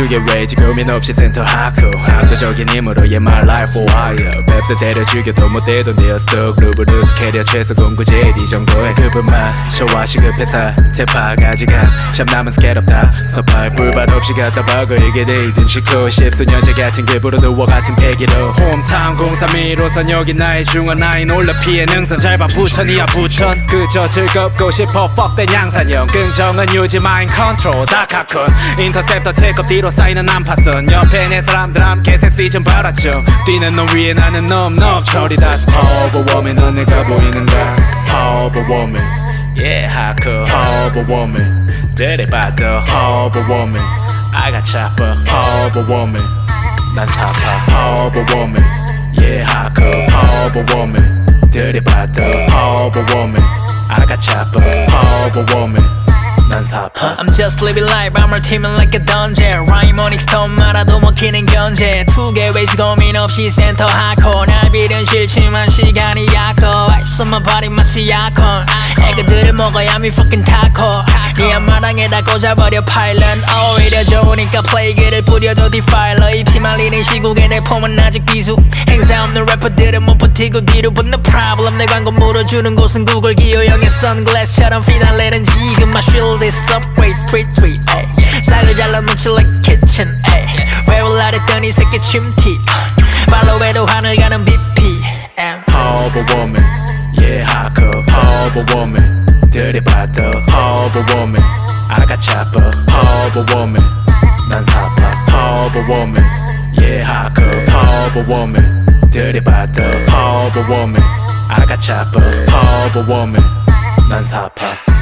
그게 왜지 고민 없이 센터 하고 압도적인 힘으로 yeah my life for hire 뱁새 때려 죽여도 못 되던 데였어 그룹을 으스캐려 최소 공구제 이 정도의 그분만 좋아 시급해서 대파가지 가참 남은 스케일 없다. 서팔 불발 없이 갖다 박아 이게 내일든 싣고 십수년째 같은 급으로 누워 같은 패기로 홈타운 031호선 여기 나의 중원라인 올라 피해 능선 잘봐 부천이야 부천. 그저 즐겁고 싶어 fuck된 양산형. 긍정은 유지 마인 컨트롤. 다카콘 인터셉터 체크업 뒤로 쌓이는 난파선 옆에 내 사람들 함께 새 시즌 바랐죠 뛰는 놈 위에 나는 놈너 처리다 Overwhelming 넌 내가 보이는가 Overwhelming Yeah Overwhelming 들이봐도 Overwhelming I got chopper Overwhelming 난 사파 Overwhelming Yeah Overwhelming 들이봐도 Overwhelming I got chopper Overwhelming 난 사파. I'm just living life, I'm teaming like a dungeon. 라이머닉 스 톤 말아도 먹히는 견제. 투개 외시 고민 없이 센터 하코 날 빌은 싫지만 시간이 on my body 마치 약혼. 애그들을 먹어야 미 fucking 타코 네 앞마당에다 꽂아버려 파일럿 오히려 좋으니까 플레이그를 뿌려줘 디파일러 이 피말리는 시국에 내 폼은 아직 비수 행사 없는 래퍼들은 못 버티고 뒤로 no problem. 내 광고 물어주는 곳은 구글 기호형의 선글라스처럼 피날레는 지금 I feel this upgrade treat treat ay. 싹을 잘라놓지 like kitchen ay. 왜 올라랬더니 이 새끼 침티 팔로우에도 하늘 가는 BP M. Overwhelming Yeah hardcore Overwhelming 들이봐도 Overwhelming I got chopper Overwhelming 난 사파 Overwhelming Yeah hardcore Overwhelming 들이봐도 Overwhelming I got chopper Overwhelming 난 사파